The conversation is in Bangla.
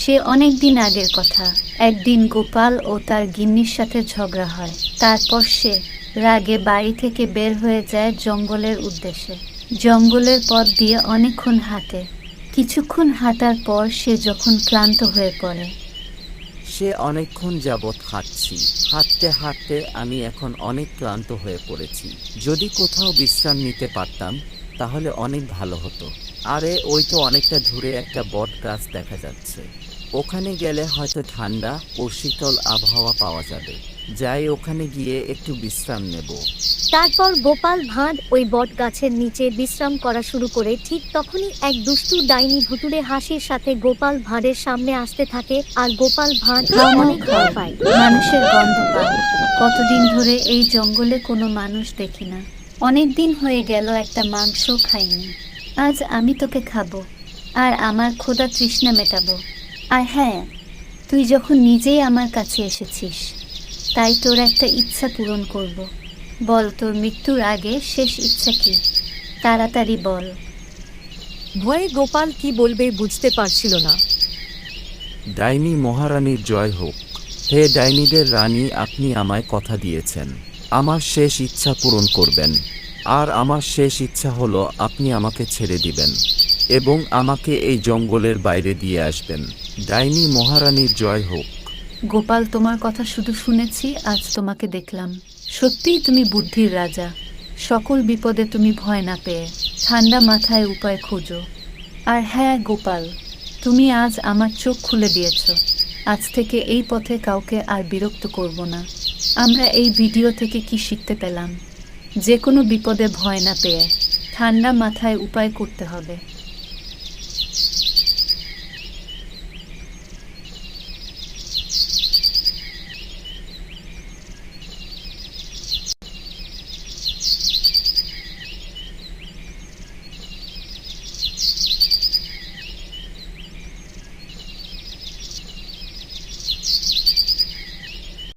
সে অনেক দিন আগের কথা। একদিন গোপাল ও তার গিন্নির সাথে ঝগড়া হয়। তারপর সে রাগে বাড়ি থেকে বের হয়ে যায় জঙ্গলের উদ্দেশ্যে। জঙ্গলের পথ দিয়ে অনেকক্ষণ হাঁটে। কিছুক্ষণ হাঁটার পর সে যখন ক্লান্ত হয়ে পড়ে। সে অনেকক্ষণ যাবৎ হাঁটছি। হাঁটতে হাঁটতে আমি এখন অনেক ক্লান্ত হয়ে পড়েছি। যদি কোথাও বিশ্রাম নিতে পারতাম, তাহলে অনেক ভালো হতো। আরে ওই তো অনেকটা দূরে একটা বট গাছ দেখা যাচ্ছে। ওখানে গেলে হয়তো ঠান্ডা ও শীতল আবহাওয়া পাওয়া যাবে। যাই ওখানে গিয়ে একটু বিশ্রাম নেব। তারপর গোপাল ভাঁড় ওই বট গাছের নিচে বিশ্রাম করা শুরু করে ঠিক তখনই এক দুষ্টু ডাইনি ভুতুড়ে হাসির সাথে গোপাল ভাঁড়ের সামনে আসতে থাকে আর গোপাল ভাঁড় অনেক ভয় পায়। মানুষের গন্ধ পায়। কতদিন ধরে এই জঙ্গলে কোনো মানুষ দেখি না। অনেক দিন হয়ে গেল একটা মাংস খাইনি। আজ আমি তোকে খাব আর আমার ক্ষুধা তৃষ্ণা মেটাবো। আর হ্যাঁ তুই যখন নিজেই আমার কাছে এসেছিস তাই তোর একটা ইচ্ছা পূরণ করব। বল তোর মৃত্যুর আগে শেষ ইচ্ছা কি? তাড়াতাড়ি বল। ভয়ে গোপাল কি বলবে বুঝতে পারছিল না। ডাইনি মহারানীর জয় হোক। হে ডাইনিদের রানী আপনি আমায় কথা দিয়েছেন। আমার শেষ ইচ্ছা পূরণ করবেন। আর আমার শেষ ইচ্ছা হলো আপনি আমাকে ছেড়ে দিবেন এবং আমাকে এই জঙ্গলের বাইরে দিয়ে আসবেন। ডাইনি মহারানীর জয় হোক। গোপাল, তোমার কথা শুধু শুনেছি, আজ তোমাকে দেখলাম। সত্যিই তুমি বুদ্ধির রাজা। সকল বিপদে তুমি ভয় না পেয়ে ঠান্ডা মাথায় উপায় খোঁজো। আর হ্যাঁ গোপাল, তুমি আজ আমার চোখ খুলে দিয়েছ। আজ থেকে এই পথে কাউকে আর বিরক্ত করব না। আমরা এই ভিডিও থেকে কি শিখতে পেলাম? যে কোনো বিপদে ভয় না পেয়ে ঠান্ডা মাথায় উপায় করতে হবে।